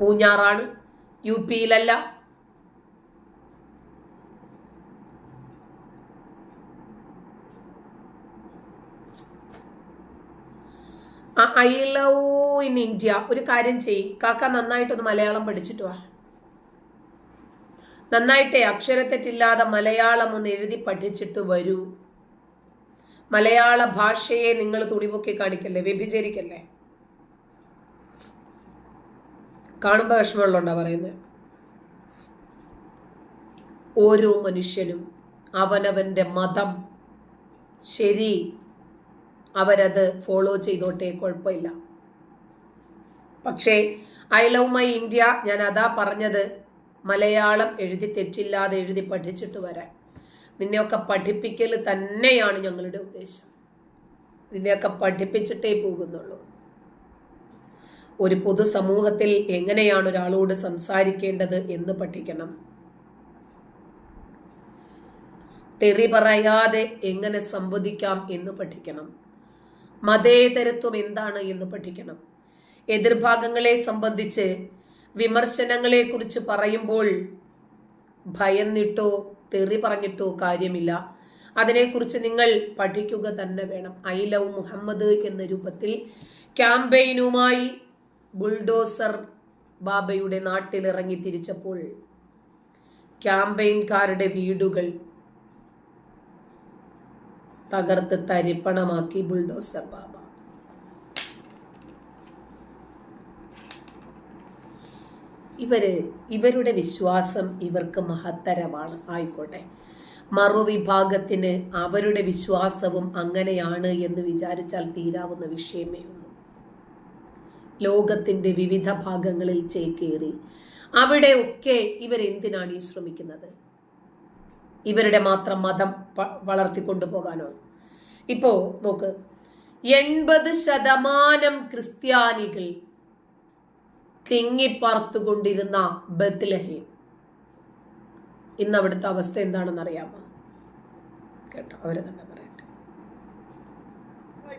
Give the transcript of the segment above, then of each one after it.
പൂഞ്ഞാറാണ്. U പിയിലല്ല. I love in India. ഒരു കാര്യം ചെയ് കാക്ക നന്നായിട്ടൊന്ന് മലയാളം പഠിച്ചിട്ട് വാ. നന്നായിട്ടേ അക്ഷരത്തെറ്റില്ലാതെ മലയാളം ഒന്ന് എഴുതി പഠിച്ചിട്ട് വരൂ. മലയാള ഭാഷയെ നിങ്ങൾ തുണിപൊക്കി കാണിക്കല്ലേ? വ്യഭിചരിക്കല്ലേ? കാണുമ്പോൾ വിഷമമുള്ളതുകൊണ്ടാ പറയുന്നത് ഓരോ മനുഷ്യനും അവനവന്റെ മതം ശരി അവരത് ഫോളോ ചെയ്തോട്ടെ കുഴപ്പമില്ല. പക്ഷേ ഐ ലവ് മൈ ഇന്ത്യ ഞാൻ അതാ പറഞ്ഞത് മലയാളം എഴുതി തെറ്റില്ലാതെ എഴുതി പഠിച്ചിട്ട് വരാൻ. നിന്നെയൊക്കെ പഠിപ്പിക്കൽ തന്നെയാണ് ഞങ്ങളുടെ ഉദ്ദേശം. നിന്നെയൊക്കെ പഠിപ്പിച്ചിട്ടേ പോകുന്നുള്ളൂ. ഒരു പൊതുസമൂഹത്തിൽ എങ്ങനെയാണ് ഒരാളോട് സംസാരിക്കേണ്ടത് എന്ന് പഠിക്കണം. തെറി പറയാതെ എങ്ങനെ സംവദിക്കാം എന്ന് പഠിക്കണം. മതേതരത്വം എന്താണ് എന്ന് പഠിക്കണം. എതിർഭാഗങ്ങളെ സംബന്ധിച്ച് വിമർശനങ്ങളെ കുറിച്ച് പറയുമ്പോൾ ഭയന്നിട്ടോ തെറി പറഞ്ഞിട്ടോ കാര്യമില്ല. അതിനെക്കുറിച്ച് നിങ്ങൾ പഠിക്കുക തന്നെ വേണം. ഐ ലവ് മുഹമ്മദ് എന്ന രൂപത്തിൽ ക്യാമ്പയിനുമായി ബുൾഡോസർ ബാബയുടെ നാട്ടിലിറങ്ങി തിരിച്ചപ്പോൾ ക്യാമ്പയിൻകാരുടെ വീടുകൾ തകർത്ത് തരിപ്പണമാക്കി ബുൾഡോസർ ബാബ. ഇവർ ഇവരുടെ വിശ്വാസം ഇവർക്ക് മഹത്തരമാണ്. ആയിക്കോട്ടെ. മറുവിഭാഗത്തിന് അവരുടെ വിശ്വാസവും അങ്ങനെയാണ് എന്ന് വിചാരിച്ചാൽ തീരാവുന്ന വിഷയമേ ഉള്ളൂ. ലോകത്തിന്റെ വിവിധ ഭാഗങ്ങളിൽ ചേക്കേറി. അവിടെയൊക്കെ ഇവരെന്തിനാണ് ഈ ശ്രമിക്കുന്നത്? ഇവരുടെ മാത്രം മതം വളർത്തിക്കൊണ്ടു പോകാനോ? ഇപ്പോ നോക്ക്. എൺപത് ശതമാനം ക്രിസ്ത്യാനികൾ തിങ്ങിപ്പാർത്തുകൊണ്ടിരുന്ന ബത്ലഹേം ഇന്ന് അവിടുത്തെ അവസ്ഥ എന്താണെന്ന് അറിയാമോ കേട്ടോ അവർ തന്നെ പറയട്ടെ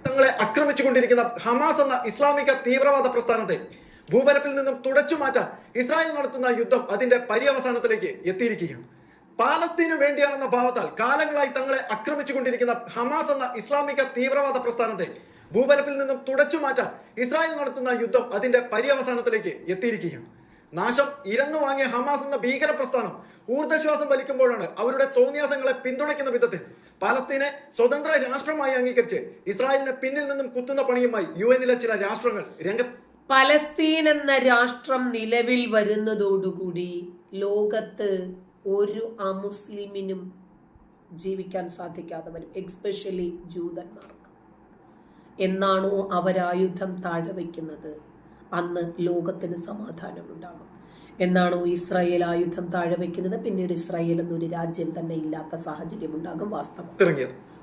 തങ്ങളെ ആക്രമിച്ചുകൊണ്ടിരിക്കുന്ന ഹമാസ് എന്ന ഇസ്ലാമിക തീവ്രവാദ പ്രസ്ഥാനത്തെ ഭൂപരപ്പിൽ നിന്നും തുടച്ചു മാറ്റാൻ ഇസ്രായേൽ നടത്തുന്ന യുദ്ധം അതിന്റെ പര്യവസാനത്തിലേക്ക് എത്തിയിരിക്കുകയാണ്. പാലസ്തീനു വേണ്ടിയാണെന്ന ഭാവത്താൽ കാലങ്ങളായി തങ്ങളെ ആക്രമിച്ചുകൊണ്ടിരിക്കുന്ന ഹമാസ് എന്ന ഇസ്ലാമിക തീവ്രവാദ പ്രസ്ഥാനത്തെ ഭൂപരപ്പിൽ നിന്നും തുടച്ചു മാറ്റാൻ ഇസ്രായേൽ നടത്തുന്ന യുദ്ധം അതിന്റെ പര്യവസാനത്തിലേക്ക് എത്തിയിരിക്കുകയാണ്. നാശം ഇരന്നു വാങ്ങിയ ഹമാസ് എന്ന ഭീകര പ്രസ്ഥാനം ഊർജശ്വാസം വലിക്കുമ്പോഴാണ് അവരുടെ തോന്നിയാസങ്ങളെ പിന്തുണയ്ക്കുന്ന വിധത്തിൽ പാലസ്തീനെ സ്വതന്ത്ര രാഷ്ട്രമായി അംഗീകരിച്ച് ഇസ്രായേലിന് പിന്നിൽ നിന്നും കുത്തുന്ന പണിയുമായി യു എന്നിലെ ചില രാഷ്ട്രങ്ങൾ രംഗ പലസ്തീൻ എന്ന രാഷ്ട്രം നിലവിൽ വരുന്നതോടുകൂടി ലോകത്ത് ഒരു അമുസ്ലിമിനും ജീവിക്കാൻ സാധിക്കാതെ വരും എക്സ്പെഷ്യലി ജൂതന്മാർക്ക്. എന്നാണോ അവരായുധം താഴെ വയ്ക്കുന്നത്? അന്ന് ലോകത്തിന് സമാധാനമുണ്ടാകും. എന്നാണോ ഇസ്രായേൽ ആയുധം താഴെ വെക്കുന്നത്? പിന്നീട് ഇസ്രായേൽ എന്നൊരു രാജ്യം തന്നെ ഇല്ലാത്ത സാഹചര്യം ഉണ്ടാകും വാസ്തവം.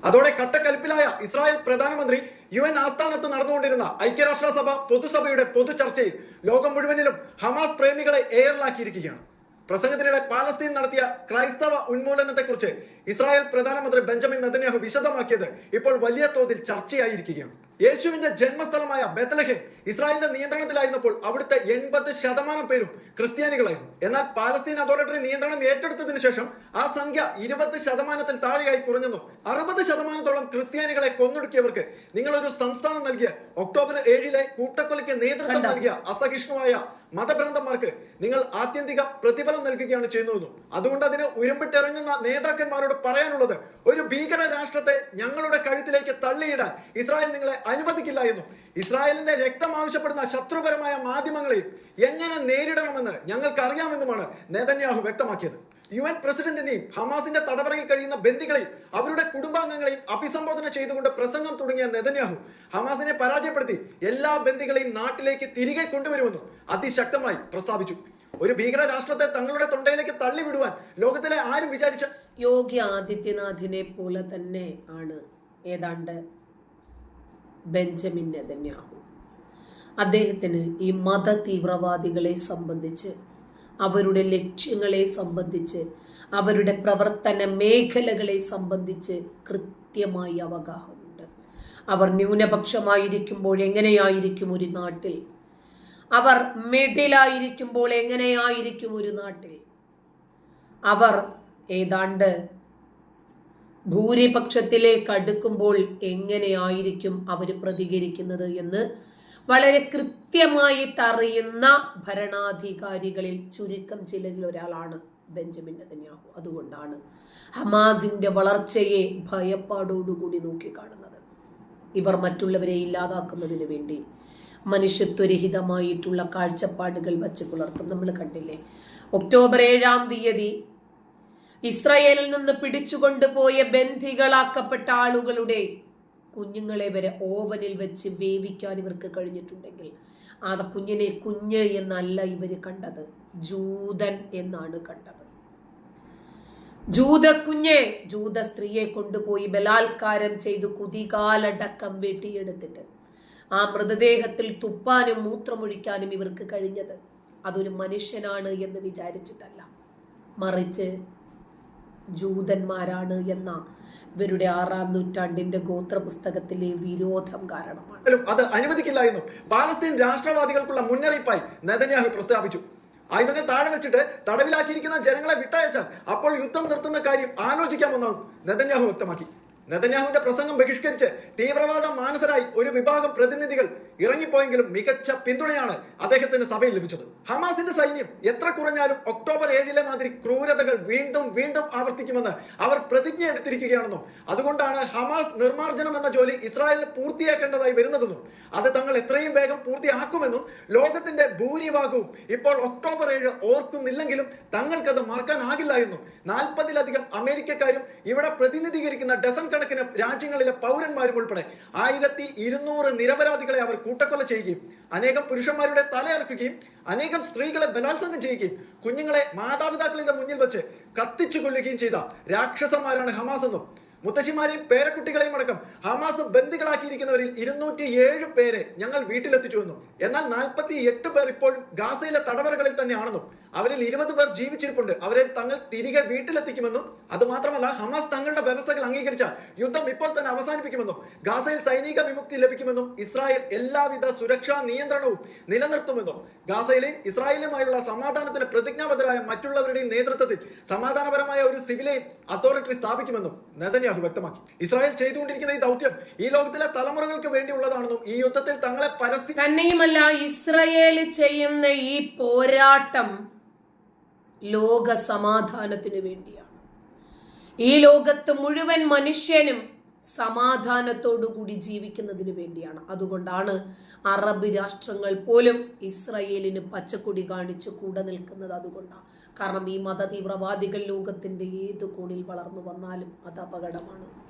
അതോടെ കട്ടക്കലിപ്പിലായ ഇസ്രായേൽ പ്രധാനമന്ത്രി യു എൻ ആസ്ഥാനത്ത് നടന്നുകൊണ്ടിരുന്ന ഐക്യരാഷ്ട്രസഭ പൊതുസഭയുടെ പൊതു ചർച്ചയിൽ ലോകം മുഴുവനിലും ഹമാസ് പ്രേമികളെ എയറിലാക്കിയിരിക്കുകയാണ് പ്രസംഗത്തിനിടെ പാലസ്തീൻ നടത്തിയ ക്രൈസ്തവ ഉന്മൂലനത്തെക്കുറിച്ച് ഇസ്രായേൽ പ്രധാനമന്ത്രി ബെഞ്ചമിൻ നെതന്യാഹു വിശദമാക്കിയത് ഇപ്പോൾ വലിയ തോതിൽ ചർച്ചയായിരിക്കുകയാണ്. യേശുവിന്റെ ജന്മസ്ഥലമായ ബethlehem ഇസ്രായേലിന്റെ നിയന്ത്രണത്തിലായിരുന്നപ്പോൾ അവിടുത്തെ എൺപത് ശതമാനം പേരും ക്രിസ്ത്യാനികളായിരുന്നു. എന്നാൽ പാലസ്തീൻ അതോറിറ്റി നിയന്ത്രണം ഏറ്റെടുത്തതിന് ശേഷം ആ സംഖ്യ ഇരുപത് ശതമാനത്തിൽ താഴെയായി കുറഞ്ഞെന്നും അറുപത് ശതമാനത്തോളം ക്രിസ്ത്യാനികളെ കൊന്നൊടുക്കിയവർക്ക് നിങ്ങളൊരു സംസ്ഥാനം നൽകിയ ഒക്ടോബർ ഏഴിലെ കൂട്ടക്കൊലയ്ക്ക് നേതൃത്വം നൽകിയ അസഹിഷ്ണുവായ മതഭ്രാന്തന്മാർക്ക് നിങ്ങൾ ആത്യന്തിക പ്രതിഫലം നൽകുകയാണ് ചെയ്യുന്നതെന്നും അതുകൊണ്ട് അതിന് ഉരുമ്പിട്ടിറങ്ങുന്ന നേതാക്കന്മാരോട് പറയാനുള്ളത് ഒരു ഭീകര രാഷ്ട്രത്തെ ഞങ്ങളുടെ കഴുത്തിലേക്ക് തള്ളിയിടാൻ ഇസ്രായേൽ നിങ്ങളെ അനുവദിക്കില്ല എന്നും ഇസ്രായേലിന്റെ രക്തം ആവശ്യപ്പെടുന്ന ശത്രുപരമായ മാധ്യമങ്ങളെ എങ്ങനെ നേരിടണമെന്ന് ഞങ്ങൾക്ക് അറിയാമെന്നുമാണ് നേതന്യാഹു വ്യക്തമാക്കിയത്. യു എൻ പ്രസിഡന്റിനെയും ഹമാസിന്റെ തടവറയിൽ കഴിയുന്ന ബന്ദികളെയും അവരുടെ കുടുംബാംഗങ്ങളെയും അഭിസംബോധന ചെയ്തുകൊണ്ട് പ്രസംഗം തുടങ്ങിയ നെതന്യാഹു ഹമാസിനെ പരാജയപ്പെടുത്തി എല്ലാ ബന്ദികളെയും നാട്ടിലേക്ക് തിരികെ കൊണ്ടുവരുമെന്നും അതിശക്തമായി പ്രസ്താവിച്ചു. ഒരു ഭീകര രാഷ്ട്രത്തെ തങ്ങളുടെ തൊണ്ടയിലേക്ക് തള്ളിവിടുവാൻ ലോകത്തിലെ ആരും വിചാരിച്ച യോഗി ആദിത്യനാഥിനെ പോലെ തന്നെ ആണ്. ഏതാണ്ട് ബെഞ്ചമിൻ നെതന്യാഹു. അദ്ദേഹത്തിന് ഈ മത തീവ്രവാദികളെ സംബന്ധിച്ച് അവരുടെ ലക്ഷ്യങ്ങളെ സംബന്ധിച്ച് അവരുടെ പ്രവർത്തന മേഖലകളെ സംബന്ധിച്ച് കൃത്യമായി അവഗാഹമുണ്ട്. അവർ ന്യൂനപക്ഷമായിരിക്കുമ്പോൾ എങ്ങനെയായിരിക്കും ഒരു നാട്ടിൽ? അവർ മിഡിലായിരിക്കുമ്പോൾ എങ്ങനെയായിരിക്കും ഒരു നാട്ടിൽ? അവർ ഏതാണ്ട് ഭൂരിപക്ഷത്തിലേക്ക് അടുക്കുമ്പോൾ എങ്ങനെയായിരിക്കും അവർ പ്രതികരിക്കുന്നത് എന്ന് വളരെ കൃത്യമായിട്ട് അറിയുന്ന ഭരണാധികാരികളിൽ ചുരുക്കം ചിലരിൽ ഒരാളാണ് ബെഞ്ചമിൻ നെതന്യാഹു. അതുകൊണ്ടാണ് ഹമാസിന്റെ വളർച്ചയെ ഭയപ്പാടോടുകൂടി നോക്കിക്കാണുന്നത്. ഇവർ മറ്റുള്ളവരെ ഇല്ലാതാക്കുന്നതിന് വേണ്ടി മനുഷ്യത്വരഹിതമായിട്ടുള്ള കാഴ്ചപ്പാടുകൾ വച്ച് പുലർത്തും. നമ്മൾ കണ്ടില്ലേ? ഒക്ടോബർ ഏഴാം തീയതി ഇസ്രയേലിൽ നിന്ന് പിടിച്ചുകൊണ്ടുപോയ ബന്ധികളാക്കപ്പെട്ട ആളുകളുടെ കുഞ്ഞുങ്ങളെ വരെ ഓവനിൽ വെച്ച് വേവിക്കാൻ ഇവർക്ക് കഴിഞ്ഞിട്ടുണ്ടെങ്കിൽ ആ കുഞ്ഞിനെ കുഞ്ഞ് എന്നല്ല ഇവർ കണ്ടത്. ജൂതൻ എന്നാണ് കണ്ടത്. ജൂത കുഞ്ഞെ ജൂത സ്ത്രീയെ കൊണ്ടുപോയി ബലാത്കാരം ചെയ്ത് കുതികാലടക്കം വെട്ടിയെടുത്തിട്ട് ആ മൃതദേഹത്തിൽ തുപ്പാനും മൂത്രമൊഴിക്കാനും ഇവർക്ക് കഴിഞ്ഞത്. അതൊരു മനുഷ്യനാണ് എന്ന് വിചാരിച്ചിട്ടല്ല. മറിച്ച് ജൂതന്മാരാണ് എന്ന ഇവരുടെ ആറാം നൂറ്റാണ്ടിന്റെ ഗോത്ര പുസ്തകത്തിലെ വിരോധം കാരണമാണ്. അത് അനുവദിക്കില്ല എന്നും പാലസ്തീൻ രാഷ്ട്രവാദികൾക്കുള്ള മുന്നറിയിപ്പായി നെതന്യാഹു പ്രസ്താവിച്ചു. ആയുധങ്ങൾ താഴെ വെച്ചിട്ട് തടവിലാക്കിയിരിക്കുന്ന ജനങ്ങളെ വിട്ടയച്ചാൽ അപ്പോൾ യുദ്ധം നിർത്തുന്ന കാര്യം ആലോചിക്കാമെന്നാണ് നെതന്യാഹു വ്യക്തമാക്കി. നെതന്യാഹുവിന്റെ പ്രസംഗം ബഹിഷ്കരിച്ച് തീവ്രവാദ മാനസരായി ഒരു വിഭാഗം പ്രതിനിധികൾ ഇറങ്ങിപ്പോയെങ്കിലും മികച്ച പിന്തുണയാണ് അദ്ദേഹത്തിന് സഭയിൽ ലഭിച്ചത്. ഹമാസിന്റെ സൈന്യം എത്ര കുറഞ്ഞാലും ഒക്ടോബർ ഏഴിലെ മാതിരി ക്രൂരതകൾ വീണ്ടും വീണ്ടും ആവർത്തിക്കുമെന്ന് അവർ പ്രതിജ്ഞ എടുത്തിരിക്കുകയാണെന്നും അതുകൊണ്ടാണ് ഹമാസ് നിർമ്മാർജനം എന്ന ജോലി ഇസ്രായേലിന് പൂർത്തിയാക്കേണ്ടതായി വരുന്നതെന്നും അത് തങ്ങൾ എത്രയും വേഗം പൂർത്തിയാക്കുമെന്നും ലോകത്തിന്റെ ഭൂരിഭാഗവും ഇപ്പോൾ ഒക്ടോബർ ഏഴ് ഓർക്കുന്നില്ലെങ്കിലും തങ്ങൾക്കത് മറക്കാനാകില്ല എന്നും നാൽപ്പതിലധികം അമേരിക്കക്കാരും ഇവിടെ പ്രതിനിധീകരിക്കുന്ന ഡസൻ കണക്കിന് രാജ്യങ്ങളിലെ പൗരന്മാരും ഉൾപ്പെടെ ആയിരത്തി ഇരുന്നൂറ് നിരപരാധികളെ അവർ കൂട്ടക്കൊല ചെയ്യുകയും അനേകം പുരുഷന്മാരുടെ തലയറക്കുകയും അനേകം സ്ത്രീകളെ ബലാത്സംഗം ചെയ്യുകയും കുഞ്ഞുങ്ങളെ മാതാപിതാക്കളുടെ മുന്നിൽ വെച്ച് കത്തിച്ചു കൊല്ലുകയും ചെയ്ത രാക്ഷസന്മാരാണ് ഹമാസ് എന്നും മുത്തശ്ശിമാരെയും പേരക്കുട്ടികളെയും അടക്കം ഹമാസ് ബന്ദികളാക്കിയിരിക്കുന്നവരിൽ ഇരുന്നൂറ്റി ഏഴ് പേരെ ഞങ്ങൾ വീട്ടിലെത്തിച്ചുവെന്നും എന്നാൽ നാൽപ്പത്തി എട്ട് പേർ ഇപ്പോൾ ഗാസയിലെ തടവറകളിൽ തന്നെയാണെന്നും അവരിൽ ഇരുപത് പേർ ജീവിച്ചിരിപ്പുണ്ട്. അവരെ തങ്ങൾ തിരികെ വീട്ടിലെത്തിക്കുമെന്നും അത് മാത്രമല്ല ഹമാസ് തങ്ങളുടെ വ്യവസ്ഥകൾ അംഗീകരിച്ച യുദ്ധം ഇപ്പോൾ തന്നെ അവസാനിപ്പിക്കുമെന്നും ഗാസയിൽ സൈനിക വിമുക്തി ലഭിക്കുമെന്നും ഇസ്രായേൽ എല്ലാവിധ സുരക്ഷാ നിയന്ത്രണവും നിലനിർത്തുമെന്നും ഗാസയിലെയും ഇസ്രായേലുമായുള്ള സമാധാനത്തിന് പ്രതിജ്ഞാബദ്ധരായ മറ്റുള്ളവരുടെയും നേതൃത്വത്തിൽ സമാധാനപരമായ ഒരു സിവിലൈൻ അതോറിറ്റി സ്ഥാപിക്കുമെന്നും നെതന്യാഹു വ്യക്തമാക്കി. ഇസ്രായേൽ ചെയ്തുകൊണ്ടിരിക്കുന്ന ഈ ദൗത്യം ഈ ലോകത്തിലെ തലമുറകൾക്ക് വേണ്ടിയുള്ളതാണെന്നും ഈ യുദ്ധത്തിൽ തങ്ങളെ പരസ്യം തന്നെയുമല്ല ഇസ്രയേൽ ചെയ്യുന്ന ഈ പോരാട്ടം ലോക സമാധാനത്തിനു വേണ്ടിയാണ്. ഈ ലോകത്ത് മുഴുവൻ മനുഷ്യനും സമാധാനത്തോടുകൂടി ജീവിക്കുന്നതിന് വേണ്ടിയാണ്. അതുകൊണ്ടാണ് അറബ് രാഷ്ട്രങ്ങൾ പോലും ഇസ്രയേലിന് പച്ചക്കൊടി കാണിച്ച് കൂടെ നിൽക്കുന്നത് അതുകൊണ്ടാണ്. കാരണം ഈ മത തീവ്രവാദികൾ ലോകത്തിന്റെ ഏത് കോണിൽ വളർന്നു വന്നാലും അത് അപകടമാണ്.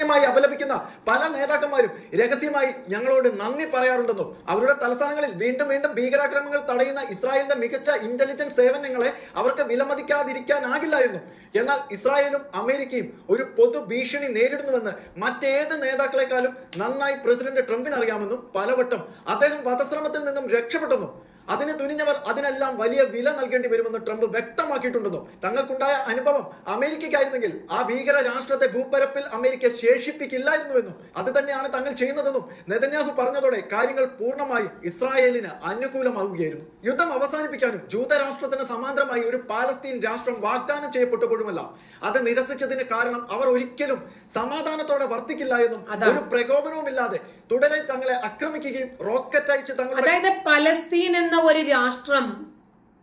മായി അപലപിക്കുന്ന പല നേതാക്കന്മാരും രഹസ്യമായി ഞങ്ങളോട് നന്ദി പറയാറുണ്ടെന്നും അവരുടെ തലസ്ഥാനങ്ങളിൽ വീണ്ടും വീണ്ടും ഭീകരാക്രമണങ്ങൾ തടയുന്ന ഇസ്രായേലിന്റെ മികച്ച ഇന്റലിജൻസ് സേവനങ്ങളെ അവർക്ക് വിലമതിക്കാതിരിക്കാനാകില്ല എന്നും എന്നാൽ ഇസ്രായേലും അമേരിക്കയും ഒരു പൊതു ഭീഷണി നേരിടുന്നുവെന്ന് മറ്റേത് നേതാക്കളെക്കാളും നന്നായി പ്രസിഡന്റ് ട്രംപിന് അറിയാമെന്നും പലവട്ടം അദ്ദേഹം വധശ്രമത്തിൽ നിന്നും രക്ഷപ്പെട്ടെന്നും അതിന് തുനിഞ്ഞവർ അതിനെല്ലാം വലിയ വില നൽകേണ്ടി വരുമെന്ന് ട്രംപ് വ്യക്തമാക്കിയിട്ടുണ്ടെന്നും തങ്ങൾക്കുണ്ടായ അനുഭവം അമേരിക്കയ്ക്കായിരുന്നെങ്കിൽ ആ ഭീകര രാഷ്ട്രത്തെ ഭൂപരപ്പിൽ അമേരിക്ക ശേഷിപ്പിക്കില്ലായിരുന്നുവെന്നും അത് തന്നെയാണ് തങ്ങൾ ചെയ്യുന്നതെന്നും നെതന്യാഹു പറഞ്ഞതോടെ കാര്യങ്ങൾ പൂർണമായും ഇസ്രായേലിന് അനുകൂലമാവുകയായിരുന്നു. യുദ്ധം അവസാനിപ്പിക്കാനും ജൂതരാഷ്ട്രത്തിന് സമാന്തരമായി ഒരു പാലസ്തീൻ രാഷ്ട്രം വാഗ്ദാനം ചെയ്യപ്പെട്ടപ്പോഴുമല്ല അത് നിരസിച്ചതിന് കാരണം അവർ ഒരിക്കലും സമാധാനത്തോടെ വർത്തിക്കില്ല എന്നും ഒരു പ്രകോപനവും ഇല്ലാതെ തുടരെ തങ്ങളെ ആക്രമിക്കുകയും റോക്കറ്റ് അയച്ച് തങ്ങളുടെ അതായത് പലസ്തീൻ എന്ന ഒരു രാഷ്ട്രം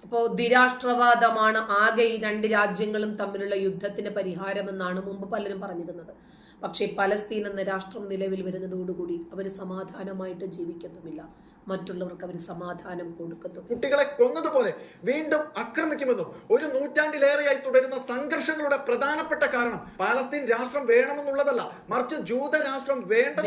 ഇപ്പോ ദ്വിരാഷ്ട്രവാദമാണ് ആകെ ഈ രണ്ട് രാജ്യങ്ങളും തമ്മിലുള്ള യുദ്ധത്തിന് പരിഹാരമെന്നാണ് മുമ്പ് പലരും പറഞ്ഞിരുന്നത്. പക്ഷേ പലസ്തീൻ എന്ന രാഷ്ട്രം നിലവിൽ വരുന്നതോടുകൂടി അവർ സമാധാനമായിട്ട് ജീവിക്കത്തുമില്ല. മറ്റുള്ളവർക്ക് അവർ സമാധാനം കൊടുക്കുന്നു കുട്ടികളെ കൊന്നതുപോലെ വീണ്ടും ആക്രമിക്കുമെന്നും ഒരു നൂറ്റാണ്ടിലേറെയായി തുടരുന്ന സംഘർഷങ്ങളുടെ പ്രധാനപ്പെട്ട കാരണം പാലസ്തീൻ രാഷ്ട്രം വേണമെന്നുള്ളതല്ല മറിച്ച് ജൂത രാഷ്ട്രം വേണ്ട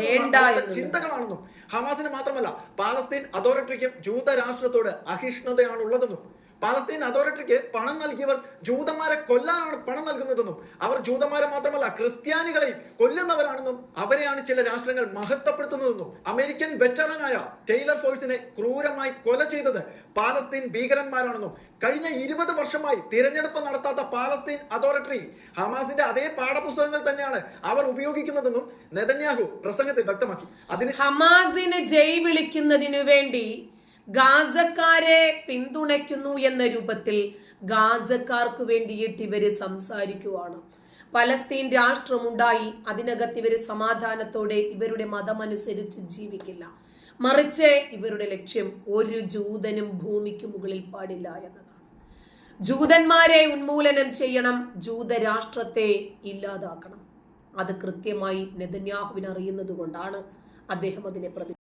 ചിന്തകളാണെന്നും. ഹമാസിന് മാത്രമല്ല പാലസ്തീൻ അതോറിറ്റിക്കും ജൂത രാഷ്ട്രത്തോട് അഹിഷ്ണുതയാണുള്ളതെന്നും. പാലസ്തീൻ അതോറിറ്റിക്ക് പണം നൽകിയവർ ജൂതന്മാരെ കൊല്ലാനാണ് പണം നൽകുന്നതെന്നും അവർ ജൂതന്മാരെ മാത്രമല്ല ക്രിസ്ത്യാനികളെ കൊല്ലുന്നവരാണെന്നും അവരെയാണ് ചില രാഷ്ട്രങ്ങൾ മഹത്വപ്പെടുത്തുന്നതെന്നും അമേരിക്കൻ വെറ്ററനായ ടൈലർ ഫോഴ്സിനെ ക്രൂരമായി കൊല ചെയ്തത് പാലസ്തീൻ ഭീകരന്മാരാണെന്നും കഴിഞ്ഞ ഇരുപത് വർഷമായി തിരഞ്ഞെടുപ്പ് നടത്താത്ത പാലസ്തീൻ അതോറിറ്റി ഹമാസിന്റെ അതേ പാഠപുസ്തകങ്ങൾ തന്നെയാണ് അവർ ഉപയോഗിക്കുന്നതെന്നും നെതന്യാഹു പ്രസംഗത്തിൽ വ്യക്തമാക്കി. അതിന് ഹമാസിനെ ജയ് വിളിക്കുന്നതിനു വേണ്ടി ഗാസക്കാരെ പിന്തുണയ്ക്കുന്നു എന്ന രൂപത്തിൽ ഗാസക്കാർക്ക് വേണ്ടിയിട്ട് ഇവർ സംസാരിക്കുവാണ്. പലസ്തീൻ രാഷ്ട്രമുണ്ടായി അതിനകത്ത് ഇവർ സമാധാനത്തോടെ ഇവരുടെ മതമനുസരിച്ച് ജീവിക്കില്ല. മറിച്ച് ഇവരുടെ ലക്ഷ്യം ഒരു ജൂതനും ഭൂമിക്ക് മുകളിൽ പാടില്ല എന്നതാണ്. ജൂതന്മാരെ ഉന്മൂലനം ചെയ്യണം ജൂതരാഷ്ട്രത്തെ ഇല്ലാതാക്കണം. അത് കൃത്യമായി നെതന്യാഹുവിന് അറിയുന്നത് കൊണ്ടാണ് അദ്ദേഹം അതിനെ പ്രതി